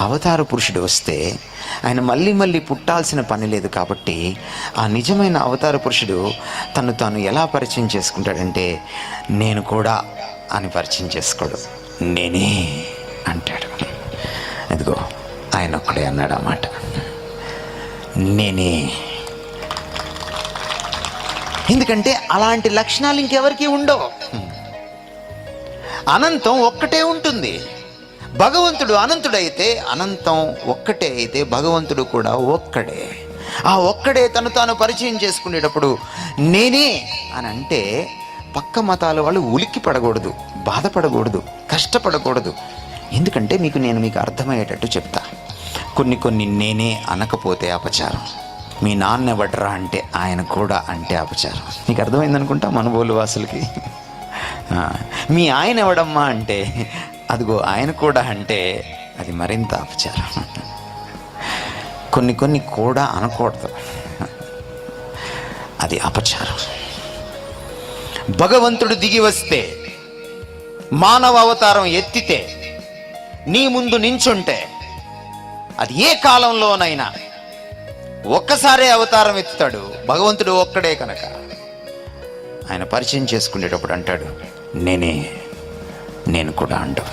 అవతార పురుషుడు వస్తే ఆయన మళ్ళీ మళ్ళీ పుట్టాల్సిన పని లేదు కాబట్టి ఆ నిజమైన అవతార పురుషుడు తను తాను ఎలా పరిచయం చేసుకుంటాడంటే నేను కూడా అని పరిచయం చేసుకోడు. నేనే అంటాడు. ఇదిగో ఆయన ఒక్కడే అన్నాడు అన్నమాట నేనే ఎందుకంటే అలాంటి లక్షణాలు ఇంకెవరికి ఉండవు. అనంతం ఒక్కటే ఉంటుంది. భగవంతుడు అనంతుడైతే అనంతం ఒక్కటే అయితే భగవంతుడు కూడా ఒక్కడే. ఆ ఒక్కడే తను తాను పరిచయం చేసుకునేటప్పుడు నేనే అని అంటే పక్క మతాల వాళ్ళు ఉలిక్కి పడకూడదు బాధపడకూడదు కష్టపడకూడదు. ఎందుకంటే మీకు నేను మీకు అర్థమయ్యేటట్టు చెప్తా. కొన్ని కొన్ని నేనే అనకపోతే అపచారం. మీ నాన్న ఎవడరా అంటే ఆయన కూడా అంటే అపచారం. నీకు అర్థమైందనుకుంటా మనబోలు వాసులకి? మీ ఆయన ఎవడమ్మా అంటే అదిగో ఆయన కూడా అంటే అది మరింత అపచారం. కొన్ని కొన్ని కూడా అనకూడదు. అది అపచారం. భగవంతుడు దిగి వస్తే మానవ అవతారం ఎత్తితే నీ ముందు నించుంటే అది ఏ కాలంలోనైనా ఒక్కసారే అవతారం ఎత్తుతాడు. భగవంతుడు ఒక్కడే కనుక. ఆయన పరిచయం చేసుకునేటప్పుడు అంటాడు నేనే నేను కూడా అండు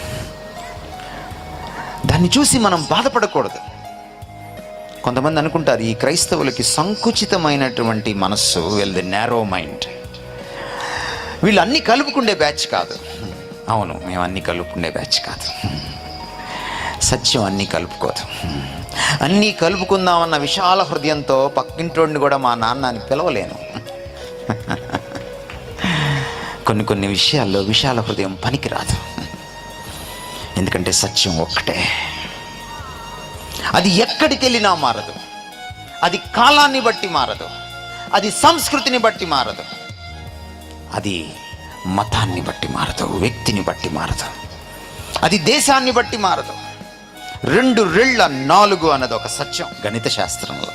దాన్ని చూసి మనం బాధపడకూడదు. కొంతమంది అనుకుంటారు ఈ క్రైస్తవులకి సంకుచితమైనటువంటి మనస్సు వీళ్ళది నేరో మైండ్ వీళ్ళు అన్ని కలుపుకుండే బ్యాచ్ కాదు. అవును మేము అన్ని కలుపుకుండే బ్యాచ్ కాదు. సత్యం అన్నీ కలుపుకోదు. అన్నీ కలుపుకుందామన్న విశాల హృదయంతో పక్కింటోడిని కూడా మా నాన్న అని పిలవలేను. కొన్ని కొన్ని విషయాల్లో విశాల హృదయం పనికిరాదు. ఎందుకంటే సత్యం ఒక్కటే. అది ఎక్కడికి వెళ్ళినా మారదు. అది కాలాన్ని బట్టి మారదు. అది సంస్కృతిని బట్టి మారదు. అది మతాన్ని బట్టి మారదు. వ్యక్తిని బట్టి మారదు. అది దేశాన్ని బట్టి మారదు. రెండు రెళ్ళ నాలుగు అన్నది ఒక సత్యం గణిత శాస్త్రంలో.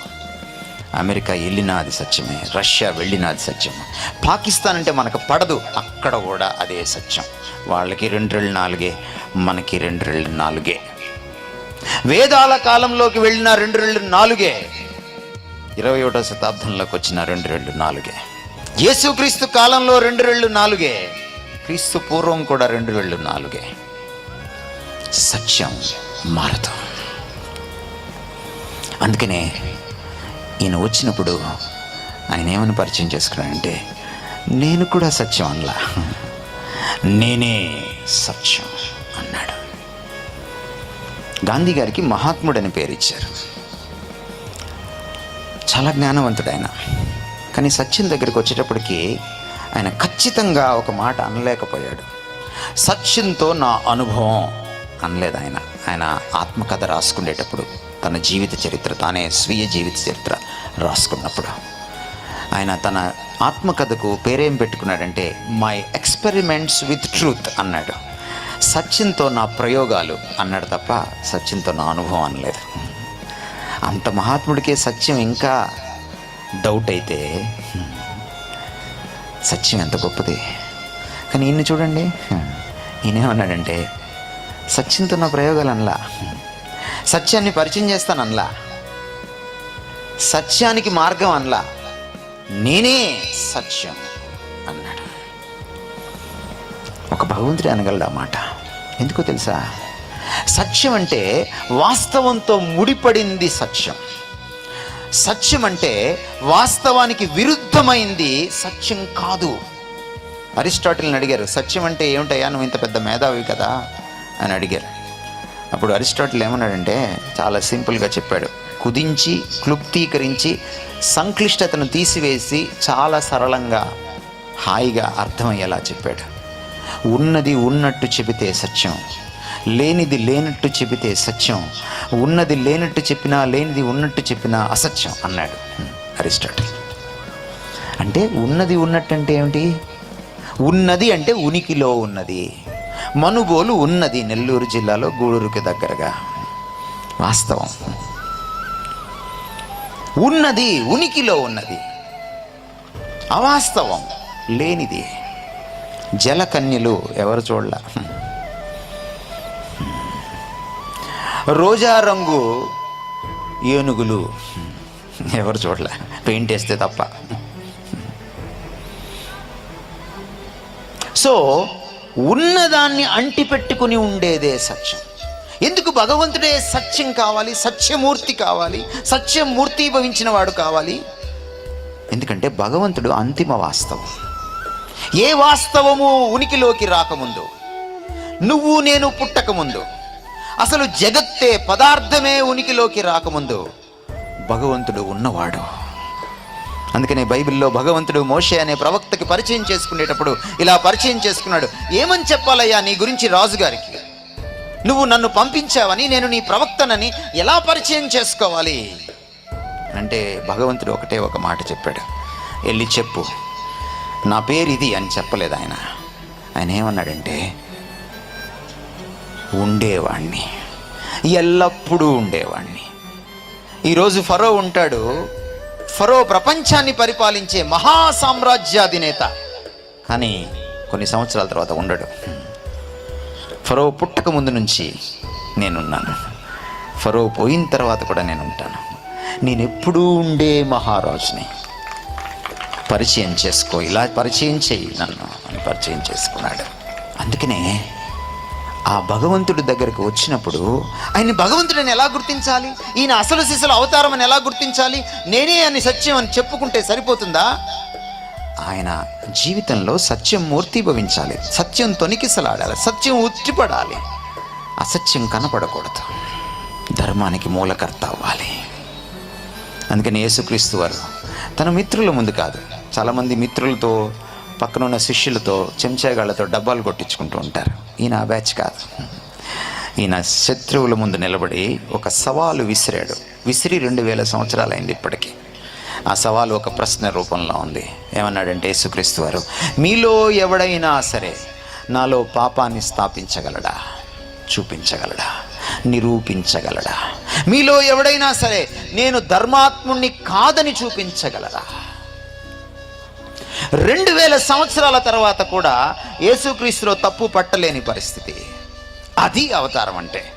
అమెరికా వెళ్ళినా అది సత్యమే. రష్యా వెళ్ళినా అది సత్యమే. పాకిస్తాన్ అంటే మనకు పడదు. అక్కడ కూడా అదే సత్యం. వాళ్ళకి రెండు రెళ్ళు నాలుగే మనకి రెండు రెళ్ళు నాలుగే. వేదాల కాలంలోకి వెళ్ళిన రెండు రెళ్ళు నాలుగే. ఇరవై ఒకటో శతాబ్దంలోకి వచ్చిన రెండు రెళ్ళు నాలుగే. యేసుక్రీస్తు కాలంలో రెండు రెళ్ళు నాలుగే. క్రీస్తు పూర్వం కూడా రెండు రెళ్ళు నాలుగే. సత్యం మారదు. అందుకనే ఈయన వచ్చినప్పుడు ఆయన ఏమని పరిచయం చేసుకున్నాడంటే నేను కూడా సత్యం అనలా నేనే సత్యం అన్నాడు. గాంధీ గారికి మహాత్ముడని పేరు ఇచ్చారు చాలా జ్ఞానవంతుడు ఆయన కానీ సత్యం దగ్గరికి వచ్చేటప్పటికి ఆయన ఖచ్చితంగా ఒక మాట అనలేకపోయాడు. సత్యంతో నా అనుభవం అనలేదు ఆయన. ఆయన ఆత్మకథ రాసుకునేటప్పుడు తన జీవిత చరిత్ర తానే స్వీయ జీవిత చరిత్ర రాసుకున్నప్పుడు. ఆయన తన ఆత్మకథకు పేరేం పెట్టుకున్నాడంటే మై ఎక్స్పెరిమెంట్స్ విత్ ట్రూత్ అన్నాడు. సచిన్తో నా ప్రయోగాలు అన్నాడు తప్ప సచిన్తో నా అనుభవం అనలేదు. అంత మహాత్ముడికే సత్యం ఇంకా డౌట్ అయితే సత్యం ఎంత గొప్పది? కానీ ఈయన్ని చూడండి. ఈయనేమన్నాడంటే సత్యంతో నా ప్రయోగాలు అనలా. సత్యాన్ని పరిచయం చేస్తాను అనలా సత్యానికి మార్గం అనలా. నేనే సత్యం అన్నాడు. ఒక భగవంతుడే అనగలడు ఆ మాట. ఎందుకో తెలుసా? సత్యం అంటే వాస్తవంతో ముడిపడింది సత్యం. సత్యం అంటే వాస్తవానికి విరుద్ధమైంది సత్యం కాదు. అరిస్టాటిల్ని అడిగారు సత్యం అంటే ఏమిటయ్యా? నువ్వు ఇంత పెద్ద మేధావి కదా? అని అడిగారు. అప్పుడు అరిస్టాటిల్ ఏమన్నాడంటే చాలా సింపుల్గా చెప్పాడు. కుదించి క్లుప్తీకరించి సంక్లిష్టతను తీసివేసి చాలా సరళంగా హాయిగా అర్థమయ్యేలా చెప్పాడు. ఉన్నది ఉన్నట్టు చెబితే సత్యం లేనిది లేనట్టు చెబితే సత్యం ఉన్నది లేనట్టు చెప్పినా లేనిది ఉన్నట్టు చెప్పినా అసత్యం అన్నాడు అరిస్టాటిల్. అంటే ఉన్నది ఉన్నట్టు అంటే ఏమిటి? ఉన్నది అంటే ఉనికిలో ఉన్నది. మనుబోలు ఉన్నది నెల్లూరు జిల్లాలో గూడూరుకి దగ్గరగా. వాస్తవం. ఉన్నది ఉనికిలో ఉన్నది. అవాస్తవం లేనిది. జలకన్యలు ఎవరు చూడలా? రోజా రంగు ఏనుగులు ఎవరు చూడలే? పెయింట్ వేస్తే తప్ప. సో ఉన్నదాన్ని అంటిపెట్టుకుని ఉండేదే సత్యం. ఎందుకు భగవంతుడే సత్యం కావాలి సత్యమూర్తి కావాలి సత్యమూర్తి భవించిన వాడు కావాలి? ఎందుకంటే భగవంతుడు అంతిమ వాస్తవం. ఏ వాస్తవము ఉనికిలోకి రాకముందు నువ్వు నేను పుట్టకముందు అసలు జగత్తే పదార్థమే ఉనికిలోకి రాకముందు భగవంతుడు ఉన్నవాడు. అందుకనే బైబిల్లో భగవంతుడు మోషే అనే ప్రవక్తకి పరిచయం చేసుకునేటప్పుడు ఇలా పరిచయం చేసుకున్నాడు. ఏమని చెప్పాలయ్యా నీ గురించి రాజుగారికి? నువ్వు నన్ను పంపించావని నేను నీ ప్రవక్తనని ఎలా పరిచయం చేసుకోవాలి? అంటే భగవంతుడు ఒకటే ఒక మాట చెప్పాడు. వెళ్ళి చెప్పు. నా పేరు ఇది అని చెప్పలేదు ఆయన. ఆయన ఏమన్నాడంటే ఉండేవాణ్ణి. ఎల్లప్పుడూ ఉండేవాణ్ణి. ఈరోజు ఫరో ఉంటాడు. ఫరో ప్రపంచాన్ని పరిపాలించే మహా సామ్రాజ్యాధినేత. కానీ కొన్ని సంవత్సరాల తర్వాత ఉండడు. ఫరో పుట్టక ముందు నుంచి నేనున్నాను. ఫరో పోయిన తర్వాత కూడా నేను ఉంటాను నేను ఎప్పుడూ ఉండే మహారాజుని. పరిచయం చేసుకో ఇలా పరిచయం చెయ్యి నన్ను అని పరిచయం చేసుకున్నాడు. అందుకనే ఆ భగవంతుడి దగ్గరకు వచ్చినప్పుడు ఆయన భగవంతుడిని ఎలా గుర్తించాలి? ఈయన అసలు సిసలు అవతారం అని ఎలా గుర్తించాలి? నేనే అని సత్యం అని చెప్పుకుంటే సరిపోతుందా? ఆయన జీవితంలో సత్యం మూర్తిభవించాలి. సత్యం తొనికిసలాడాలి. సత్యం ఉట్టిపడాలి. అసత్యం కనపడకూడదు. ధర్మానికి మూలకర్త అవ్వాలి. అందుకని యేసుక్రీస్తు వారు తన మిత్రుల ముందు కాదు చాలామంది మిత్రులతో పక్కనున్న శిష్యులతో చెంచాగాళ్ళతో డబ్బాలు కొట్టించుకుంటూ ఉంటారు. ఈయన ఆ బ్యాచ్ కాదు. ఈయన శత్రువుల ముందు నిలబడి ఒక సవాలు విసిరాడు. విసిరి రెండు వేల సంవత్సరాలైంది ఇప్పటికీ. ఆ సవాలు ఒక ప్రశ్న రూపంలో ఉంది. ఏమన్నాడంటే యేసుక్రీస్తు వారు మీలో ఎవడైనా సరే నాలో పాపాన్ని స్థాపించగలడా? చూపించగలడా? నిరూపించగలడా? మీలో ఎవడైనా సరే నేను ధర్మాత్ముణ్ణి కాదని చూపించగలరా? రెండు వేల సంవత్సరాల తర్వాత కూడా యేసుక్రీస్తులో తప్పు పట్టలేని పరిస్థితి. అది అవతారం అంటే.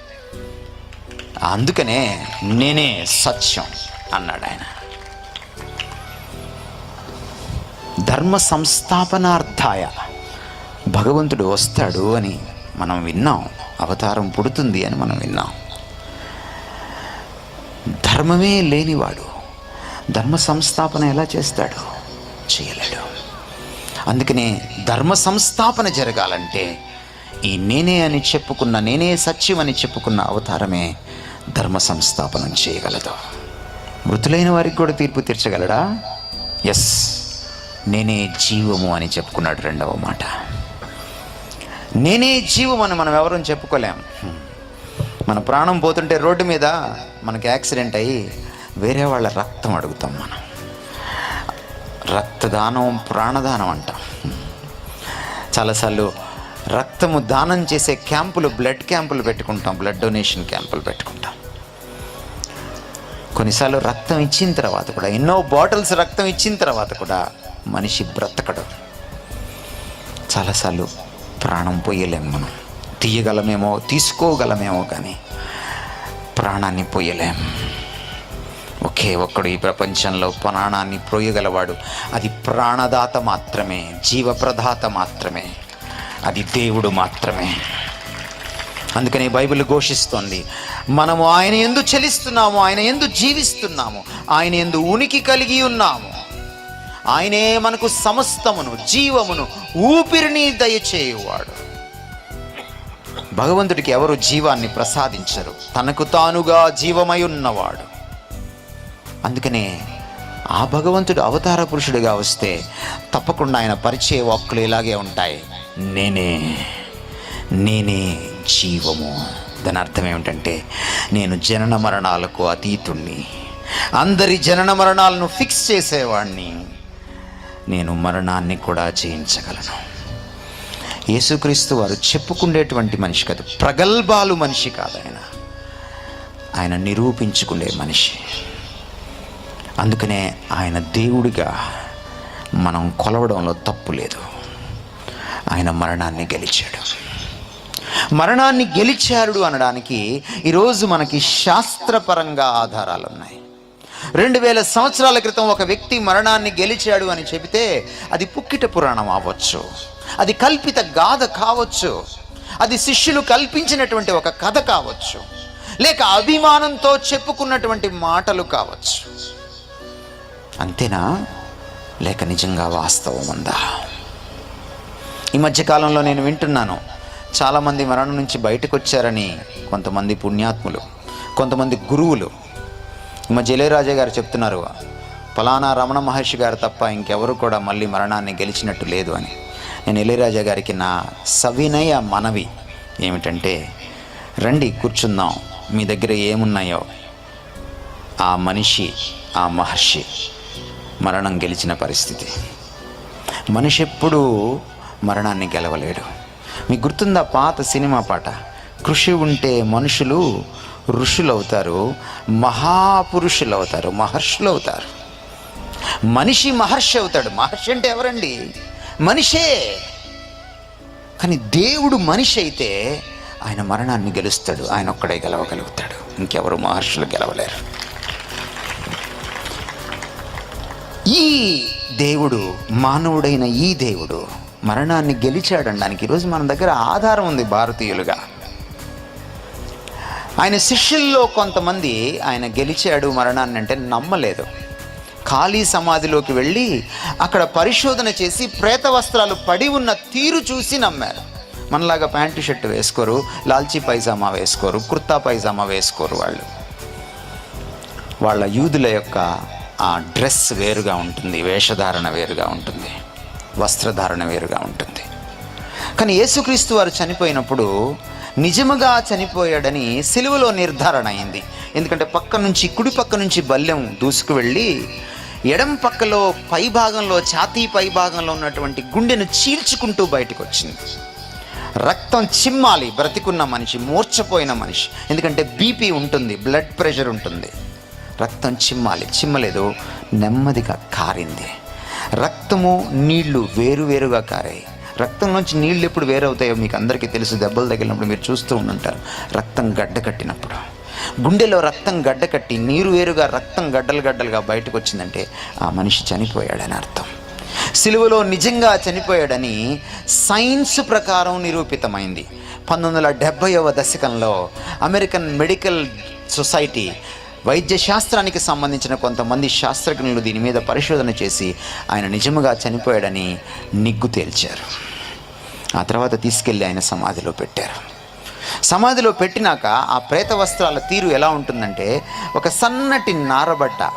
అందుకనే నేనే సత్యం అన్నాడు ఆయన ధర్మ సంస్థాపనార్థాయ. భగవంతుడు వస్తాడు అని మనం విన్నాం. అవతారం పుడుతుంది అని మనం విన్నాం. ధర్మమే లేనివాడు ధర్మ సంస్థాపన ఎలా చేస్తాడు? చేయలేడు. అందుకనే ధర్మ సంస్థాపన జరగాలంటే ఈ నేనే అని చెప్పుకున్న నేనే సత్యం అని చెప్పుకున్న అవతారమే ధర్మ సంస్థాపనం చేయగలదు. మృతులైన వారికి కూడా తీర్పు తీర్చగలడా? ఎస్ నేనే జీవము అని చెప్పుకున్నాడు రెండవ మాట. నేనే జీవం అని మనం ఎవరూ చెప్పుకోలేం. మన ప్రాణం పోతుంటే రోడ్డు మీద మనకి యాక్సిడెంట్ అయ్యి వేరే వాళ్ళ రక్తం అడుగుతాం మనం. రక్తదానం ప్రాణదానం అంటాం. చాలాసార్లు రక్తము దానం చేసే క్యాంపులు బ్లడ్ క్యాంపులు పెట్టుకుంటాం బ్లడ్ డొనేషన్ క్యాంపులు పెట్టుకుంటాం. కొన్నిసార్లు రక్తం ఇచ్చిన తర్వాత కూడా ఎన్నో బాటిల్స్ రక్తం ఇచ్చిన తర్వాత కూడా మనిషి బ్రతకడు. చాలాసార్లు ప్రాణం పోయలేము మనం. తీయగలమేమో తీసుకోగలమేమో కానీ ప్రాణాన్ని పోయలేం. ఒకే ఒక్కడు ఈ ప్రపంచంలో ప్రాణాన్ని పోయగలవాడు. అది ప్రాణదాత మాత్రమే జీవప్రదాత మాత్రమే అది దేవుడు మాత్రమే. అందుకని బైబిల్ ఘోషిస్తోంది మనము ఆయన ఎందు చలిస్తున్నాము ఆయన ఎందు జీవిస్తున్నాము ఆయన ఎందు ఉనికి కలిగి ఉన్నాము. ఆయనే మనకు సమస్తమును జీవమును ఊపిరిని దయచేయువాడు. భగవంతుడికి ఎవరు జీవాన్ని ప్రసాదించరు? తనకు తానుగా జీవమై ఉన్నవాడు. అందుకనే ఆ భగవంతుడు అవతార పురుషుడిగా వస్తే తప్పకుండా ఆయన పరిచయ వాక్కులు ఇలాగే ఉంటాయి. నేనే నేనే జీవము. దాని అర్థం ఏమిటంటే నేను జనన మరణాలకు అతీతుణ్ణి. అందరి జనన మరణాలను ఫిక్స్ చేసేవాడిని నేను మరణాన్ని కూడా జయించగలను. యేసుక్రీస్తు వారు చెప్పుకుండేటువంటి మనిషి కాదు ప్రగల్భాలు మనిషి కాదు ఆయన. ఆయన నిరూపించుకునే మనిషి. అందుకనే ఆయన దేవుడిగా మనం కొలవడంలో తప్పు లేదు. ఆయన మరణాన్ని గెలిచాడు. మరణాన్ని గెలిచారుడు అనడానికి ఈరోజు మనకి శాస్త్రపరంగా ఆధారాలు ఉన్నాయి రెండు వేల సంవత్సరాల క్రితం ఒక వ్యక్తి మరణాన్ని గెలిచాడు అని చెబితే అది పుక్కిట పురాణం అవ్వచ్చు. అది కల్పిత గాథ కావచ్చు. అది శిష్యులు కల్పించినటువంటి ఒక కథ కావచ్చు. లేక అభిమానంతో చెప్పుకున్నటువంటి మాటలు కావచ్చు. అంతేనా? లేక నిజంగా వాస్తవం ఉందా? ఈ మధ్యకాలంలో నేను వింటున్నాను. చాలామంది మరణం నుంచి బయటకు వచ్చారని కొంతమంది పుణ్యాత్ములు కొంతమంది గురువులు. మా మధ్య గారు చెప్తున్నారు ఫలానా రమణ మహర్షి గారు తప్ప ఇంకెవరు కూడా మళ్ళీ మరణాన్ని గెలిచినట్టు లేదు అని. నేను ఇళయరాజా గారికి నా సవినయ మనవి ఏమిటంటే రండి కూర్చుందాం మీ దగ్గర ఏమున్నాయో? ఆ మనిషి ఆ మహర్షి మరణం గెలిచిన పరిస్థితి. మనిషి ఎప్పుడూ మరణాన్ని గెలవలేడు. మీకు గుర్తుందా పాత సినిమా పాట? కృషి ఉంటే మనుషులు ఋషులు అవుతారు మహాపురుషులు అవుతారు మహర్షులు అవుతారు మనిషి మహర్షి అవుతాడు. మహర్షి అంటే ఎవరండి? మనిషే. కానీ దేవుడు మనిషి అయితే ఆయన మరణాన్ని గెలుస్తాడు ఆయన ఒక్కడే గెలవగలుగుతాడు. ఇంకెవరు మహర్షులు గెలవలేరు. ఈ దేవుడు మానవుడైన ఈ దేవుడు మరణాన్ని గెలిచాడనడానికి ఈరోజు మన దగ్గర ఆధారం ఉంది భారతీయులుగా. ఆయన శిష్యుల్లో కొంతమంది ఆయన గెలిచాడు మరణాన్ని అంటే నమ్మలేదు. ఖాళీ సమాధిలోకి వెళ్ళి అక్కడ పరిశోధన చేసి ప్రేత వస్త్రాలు పడి ఉన్న తీరు చూసి నమ్మారు. మనలాగా ప్యాంటు షర్ట్ వేసుకోరు లాల్చీ పైజామా వేసుకోరు కుర్తా పైజామా వేసుకోరు వాళ్ళు. వాళ్ళ యూదుల యొక్క ఆ డ్రెస్ వేరుగా ఉంటుంది వేషధారణ వేరుగా ఉంటుంది. వస్త్రధారణ వేరుగా ఉంటుంది. కానీ యేసుక్రీస్తు వారు చనిపోయినప్పుడు నిజముగా చనిపోయాడని సిలువలో నిర్ధారణ అయింది. ఎందుకంటే పక్క నుంచి కుడి పక్క నుంచి బల్లెం దూసుకు వెళ్ళి ఎడం పక్కలో పై భాగంలో ఛాతీ పై భాగంలో ఉన్నటువంటి గుండెను చీల్చుకుంటూ బయటకు వచ్చింది రక్తం చిమ్మాలి బ్రతికున్న మనిషి మూర్చపోయిన మనిషి. ఎందుకంటే బీపీ ఉంటుంది బ్లడ్ ప్రెషర్ ఉంటుంది. రక్తం చిమ్మాలి చిమ్మలేదు నెమ్మదిగా కారింది. రక్తము నీళ్ళు వేరువేరుగా కారాయి. రక్తం నుంచి నీళ్ళు ఎప్పుడు వేరవుతాయో మీకు అందరికీ తెలుసు. దెబ్బలు తగిలినప్పుడు మీరు చూస్తూ ఉండుంటారు. రక్తం గడ్డ కట్టినప్పుడు. గుండెలో రక్తం గడ్డ కట్టి నీరు వేరుగా రక్తం గడ్డలు గడ్డలుగా బయటకు వచ్చిందంటే ఆ మనిషి చనిపోయాడని అర్థం. సిలువలో నిజంగా చనిపోయాడని సైన్స్ ప్రకారం నిరూపితమైంది. పంతొమ్మిది వందల డెబ్భైవ దశకంలో అమెరికన్ మెడికల్ సొసైటీ వైద్య శాస్త్రానికి సంబంధించిన కొంతమంది శాస్త్రజ్ఞులు దీని మీద పరిశోధన చేసి ఆయన నిజముగా చనిపోయాడని నిగ్గు తేల్చారు. ఆ తర్వాత తీసుకెళ్ళి ఆయన సమాధిలో పెట్టారు. సమాధిలో పెట్టినాక ఆ ప్రేత వస్త్రాల తీరు ఎలా ఉంటుందంటే ఒక సన్నటి నారబట్ట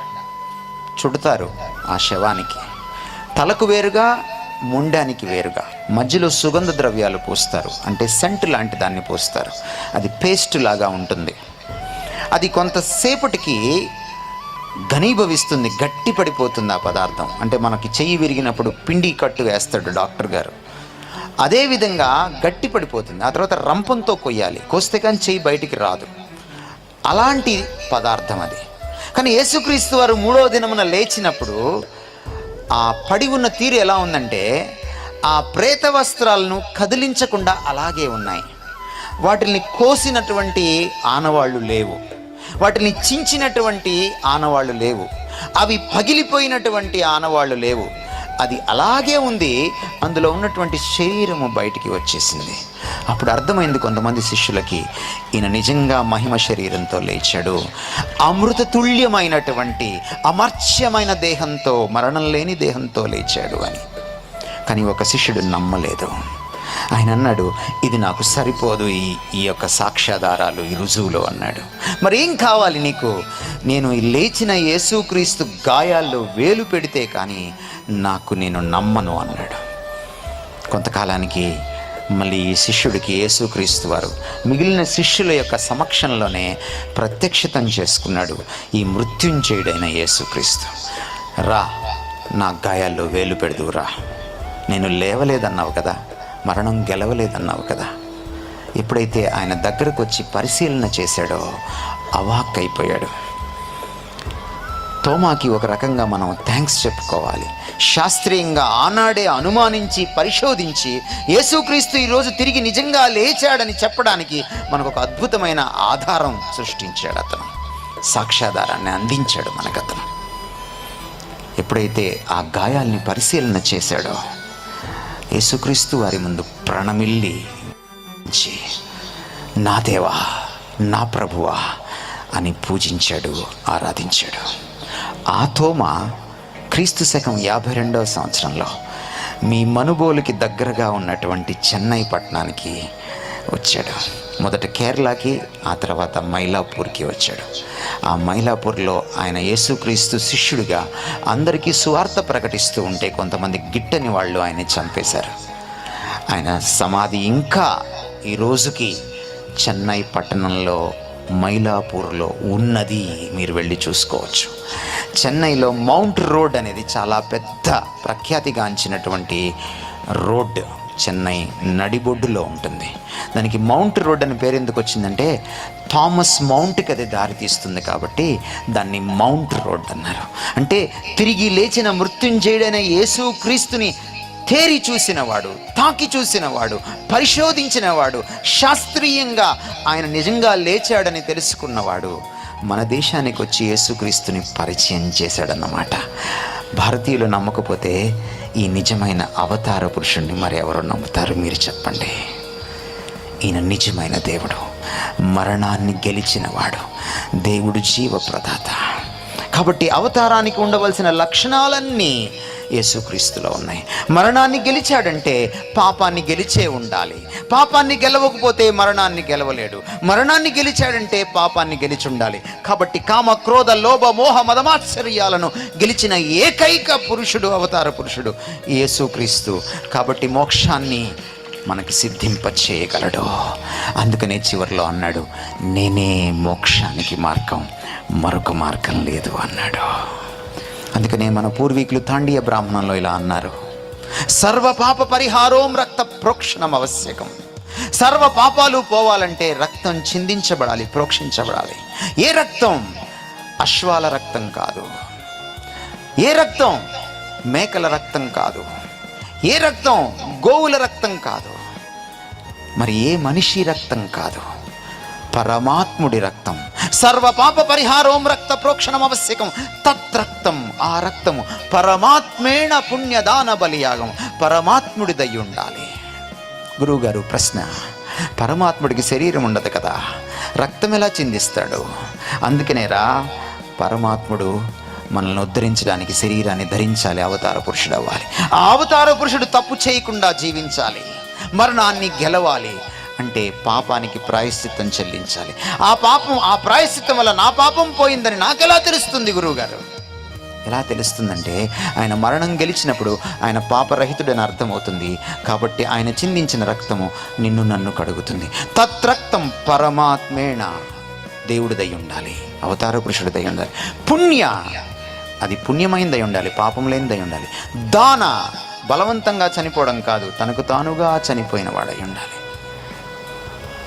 చుడతారు ఆ శవానికి. తలకు వేరుగా ముండానికి వేరుగా. మధ్యలో సుగంధ ద్రవ్యాలు పూస్తారు. అంటే సెంట్ లాంటి దాన్ని పూస్తారు. అది పేస్ట్ లాగా ఉంటుంది. అది కొంతసేపటికి ఘనీభవిస్తుంది గట్టి పడిపోతుంది ఆ పదార్థం. అంటే మనకి చెయ్యి విరిగినప్పుడు పిండి కట్టు వేస్తాడు డాక్టర్ గారు. అదేవిధంగా గట్టి పడిపోతుంది ఆ తర్వాత రంపంతో కొయ్యాలి. కోస్తే కానీ చెయ్యి బయటికి రాదు. అలాంటి పదార్థం అది. కానీ యేసుక్రీస్తు వారు మూడో దినమున లేచినప్పుడు ఆ పడి ఉన్న తీరు ఎలా ఉందంటే ఆ ప్రేత వస్త్రాలను కదిలించకుండా అలాగే ఉన్నాయి. వాటిని కోసినటువంటి ఆనవాళ్ళు లేవు. వాటిని చించినటువంటి ఆనవాళ్ళు లేవు. అవి పగిలిపోయినటువంటి ఆనవాళ్ళు లేవు. అది అలాగే ఉంది. అందులో ఉన్నటువంటి శరీరము బయటికి వచ్చేసింది. అప్పుడు అర్థమైంది కొంతమంది శిష్యులకి ఈయన నిజంగా మహిమ శరీరంతో లేచాడు. అమృత తుల్యమైనటువంటి అమర్చ్యమైన దేహంతో మరణం లేని దేహంతో లేచాడు అని. కానీ ఒక శిష్యుడు నమ్మలేదు. ఆయన అన్నాడు ఇది నాకు సరిపోదు ఈ ఈ యొక్క సాక్ష్యాధారాలు ఈ రుజువులు అన్నాడు. మరి ఏం కావాలి నీకు? నేను లేచిన యేసుక్రీస్తు గాయాల్లో వేలు పెడితే కానీ నాకు నేను నమ్మను అన్నాడు. కొంతకాలానికి మళ్ళీ ఈ శిష్యుడికి యేసుక్రీస్తు వారు మిగిలిన శిష్యుల యొక్క సమక్షంలోనే ప్రత్యక్షితం చేసుకున్నాడు ఈ మృత్యుంజయుడైన యేసుక్రీస్తు. రా నా గాయాల్లో వేలు పెడదు రా నేను లేవలేదన్నావు కదా. మరణం గెలవలేదన్నావు కదా. ఎప్పుడైతే ఆయన దగ్గరకు వచ్చి పరిశీలన చేశాడో అవాక్కైపోయాడు. తోమాకి ఒక రకంగా మనం థ్యాంక్స్ చెప్పుకోవాలి. శాస్త్రీయంగా ఆనాడే అనుమానించి పరిశోధించి యేసుక్రీస్తు ఈరోజు తిరిగి నిజంగా లేచాడని చెప్పడానికి మనకు ఒక అద్భుతమైన ఆధారం సృష్టించాడు అతను. సాక్ష్యాధారాన్ని అందించాడు మనకతను. ఎప్పుడైతే ఆ గాయాల్ని పరిశీలన చేశాడో యేసుక్రీస్తు వారి ముందు ప్రణమిల్లి నా దేవా నా ప్రభువా అని పూజించాడు ఆరాధించాడు. ఆ తోమ క్రీస్తు శకం యాభై రెండవ సంవత్సరంలో మీ మనుబోలుకి దగ్గరగా ఉన్నటువంటి చెన్నై పట్టణానికి వచ్చాడు. మొదట కేరళకి ఆ తర్వాత మైలాపూర్కి వచ్చాడు. ఆ మైలాపూర్లో ఆయన యేసుక్రీస్తు శిష్యుడిగా అందరికీ సువార్త ప్రకటిస్తూ ఉంటే కొంతమంది గిట్టని వాళ్ళు ఆయన చంపేశారు. ఆయన సమాధి ఇంకా ఈ రోజుకి చెన్నై పట్టణంలో మైలాపూర్లో ఉన్నది మీరు వెళ్ళి చూసుకోవచ్చు. చెన్నైలో మౌంట్ రోడ్ అనేది చాలా పెద్ద ప్రఖ్యాతిగాంచినటువంటి రోడ్ చెన్నై నడిబొడ్డులో ఉంటుంది. దానికి మౌంట్ రోడ్ అని పేరు ఎందుకు వచ్చిందంటే థామస్ మౌంట్కి అది దారి తీస్తుంది కాబట్టి దాన్ని మౌంట్ రోడ్ అన్నారు. అంటే తిరిగి లేచిన మృత్యుంజయుడైన యేసు క్రీస్తుని తేరి చూసినవాడు తాకి చూసినవాడు పరిశోధించినవాడు శాస్త్రీయంగా ఆయన నిజంగా లేచాడని తెలుసుకున్నవాడు మన దేశానికి వచ్చి యేసుక్రీస్తుని పరిచయం చేశాడన్నమాట. భారతీయులు నమ్మకపోతే ఈ నిజమైన అవతార పురుషుణ్ణి మరి ఎవరు నమ్ముతారు? మీరు చెప్పండి. ఈయన నిజమైన దేవుడు మరణాన్ని గెలిచినవాడు దేవుడు జీవ ప్రదాత కాబట్టి అవతారానికి ఉండవలసిన లక్షణాలన్నీ యేసుక్రీస్తులో ఉన్నాయి. మరణాన్ని గెలిచాడంటే పాపాన్ని గెలిచే ఉండాలి. పాపాన్ని గెలవకపోతే మరణాన్ని గెలవలేడు. మరణాన్ని గెలిచాడంటే పాపాన్ని గెలిచి ఉండాలి. కాబట్టి కామ క్రోధ లోభ మోహ మదమాశ్చర్యాలను గెలిచిన ఏకైక పురుషుడు అవతార పురుషుడు యేసుక్రీస్తు. కాబట్టి మోక్షాన్ని మనకు సిద్ధింపచేయగలడు. అందుకనే చివరిలో అన్నాడు నేనే మోక్షానికి మార్గం మరొక మార్గం లేదు అన్నాడు. అందుకనే మన పూర్వీకులు తాండీయ బ్రాహ్మణంలో ఇలా అన్నారు. సర్వ పాప పరిహారోం రక్త ప్రోక్షణం ఆవశ్యకం. సర్వ పాపాలు పోవాలంటే రక్తం చిందించబడాలి ప్రోక్షించబడాలి. ఏ రక్తం? అశ్వాల రక్తం కాదు. ఏ రక్తం? మేకల రక్తం కాదు. ఏ రక్తం? గోవుల రక్తం కాదు. మరి ఏ మనిషి రక్తం కాదు? పరమాత్ముడి రక్తం. సర్వ పాప పరిహారం రక్త ప్రోక్షణం ఆవశ్యకం తత్రక్తం ఆ రక్తము పరమాత్మేణ పుణ్యదాన బలియాగం. పరమాత్ముడిదై ఉండాలి. గురువుగారు ప్రశ్న. పరమాత్ముడికి శరీరం ఉండదు కదా. రక్తం ఎలా చిందిస్తాడు? అందుకనేరా పరమాత్ముడు మనల్ని ఉద్ధరించడానికి శరీరాన్ని ధరించాలి అవతార పురుషుడు అవ్వాలి. ఆ అవతార పురుషుడు తప్పు చేయకుండా జీవించాలి. మరణాన్ని గెలవాలి. అంటే పాపానికి ప్రాయశ్చిత్తం చెల్లించాలి. ఆ పాపం ఆ ప్రాయశ్చిత్తం వల్ల నా పాపం పోయిందని నాకెలా తెలుస్తుంది గురువుగారు? ఎలా తెలుస్తుందంటే ఆయన మరణం గెలిచినప్పుడు ఆయన పాపరహితుడని అర్థమవుతుంది. కాబట్టి ఆయన చిందించిన రక్తము నిన్ను నన్ను కడుగుతుంది. తత్రక్తం పరమాత్మేణ దేవుడిదై ఉండాలి. అవతార పురుషుడిదై ఉండాలి. పుణ్య అది పుణ్యమైందై ఉండాలి. పాపం లేనిదై ఉండాలి. దాన బలవంతంగా చనిపోవడం కాదు తనకు తానుగా చనిపోయిన వాడై ఉండాలి.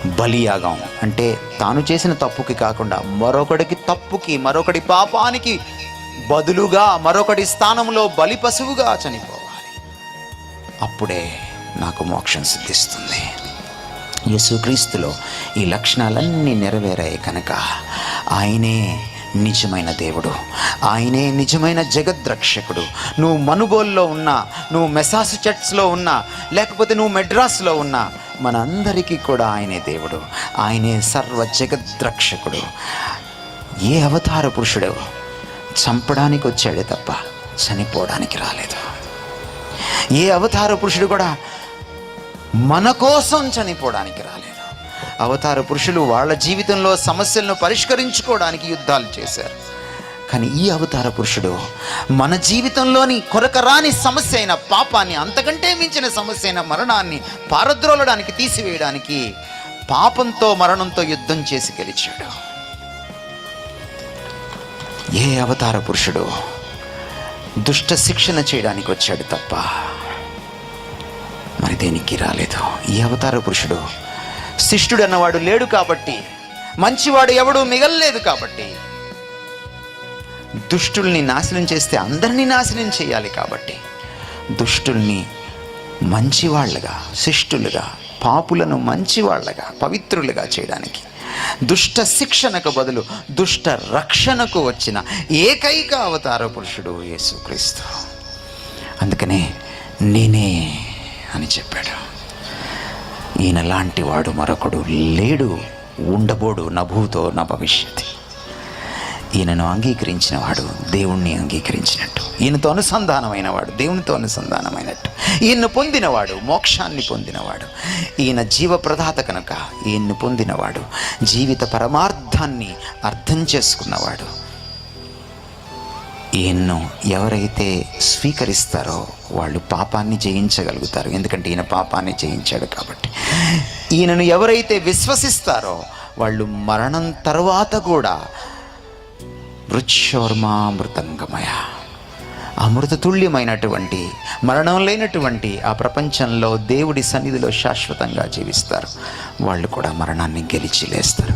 బలియాగం. అంటే తాను చేసిన తప్పుకి కాకుండా మరొకడికి తప్పుకి మరొకటి పాపానికి బదులుగా మరొకటి స్థానంలో బలి పశువుగా చనిపోవాలి. అప్పుడే నాకు మోక్షం సిద్ధిస్తుంది. యేసుక్రీస్తులో ఈ లక్షణాలన్నీ నెరవేరాయి కనుక ఆయనే నిజమైన దేవుడు ఆయనే నిజమైన జగద్రక్షకుడు. నువ్వు మనుగోల్లో ఉన్నా నువ్వు మెసాచుసెట్స్లో ఉన్నా లేకపోతే నువ్వు మెడ్రాస్లో ఉన్నా మనందరికీ కూడా ఆయనే దేవుడు. ఆయనే సర్వ జగద్రక్షకుడు ఏ అవతార పురుషుడు చంపడానికి వచ్చాడే తప్ప చనిపోవడానికి రాలేదు. ఏ అవతార పురుషుడు కూడా మన కోసం చనిపోవడానికి రాలేదు. అవతార పురుషులు వాళ్ళ జీవితంలో సమస్యలను పరిష్కరించుకోవడానికి యుద్ధాలు చేశారు. కానీ ఈ అవతార పురుషుడు మన జీవితంలోని కొరకరాని సమస్య అయిన పాపాన్ని అంతకంటే మించిన సమస్య అయిన మరణాన్ని పారద్రోలడానికి తీసివేయడానికి పాపంతో మరణంతో యుద్ధం చేసి గెలిచాడు. ఏ అవతార పురుషుడు దుష్ట శిక్షణ చేయడానికి వచ్చాడు తప్ప మరి దేనికి రాలేదు? ఈ అవతార పురుషుడు శిష్టుడు అన్నవాడు లేడు కాబట్టి మంచివాడు ఎవడు మిగల్లేదు కాబట్టి దుష్టుల్ని నాశనం చేస్తే అందరినీ నాశనం చేయాలి కాబట్టి. దుష్టుల్ని మంచివాళ్ళగా శిష్టులుగా పాపులను మంచివాళ్ళగా పవిత్రులుగా చేయడానికి. దుష్ట శిక్షణకు బదులు దుష్ట రక్షణకు వచ్చిన ఏకైక అవతార పురుషుడు యేసుక్రీస్తు. అందుకనే నేనే అని చెప్పాడు. ఈయన లాంటి వాడు మరొకడు లేడు ఉండబోడు నభూతో నా భవిష్యత్ ఈయనను అంగీకరించినవాడు దేవుణ్ణి అంగీకరించినట్టు. ఈయనతో అనుసంధానమైన వాడు దేవునితో అనుసంధానమైనట్టు. ఈయన్ను పొందినవాడు మోక్షాన్ని పొందినవాడు. ఈయన జీవ ప్రధాత కనుక ఈయన్ను పొందినవాడు జీవిత పరమార్థాన్ని అర్థం చేసుకున్నవాడు. ఈయన్ను ఎవరైతే స్వీకరిస్తారో వాళ్ళు పాపాన్ని జయించగలుగుతారు. ఎందుకంటే ఈయన పాపాన్ని జయించాడు కాబట్టి. ఈయనను ఎవరైతే విశ్వసిస్తారో వాళ్ళు మరణం తర్వాత కూడా మృత్యోర్మామృతంగమయ అమృతతుల్యమైనటువంటి మరణం లేనటువంటి ఆ ప్రపంచంలో దేవుడి సన్నిధిలో శాశ్వతంగా జీవిస్తారు. వాళ్ళు కూడా మరణాన్ని గెలిచి లేస్తారు.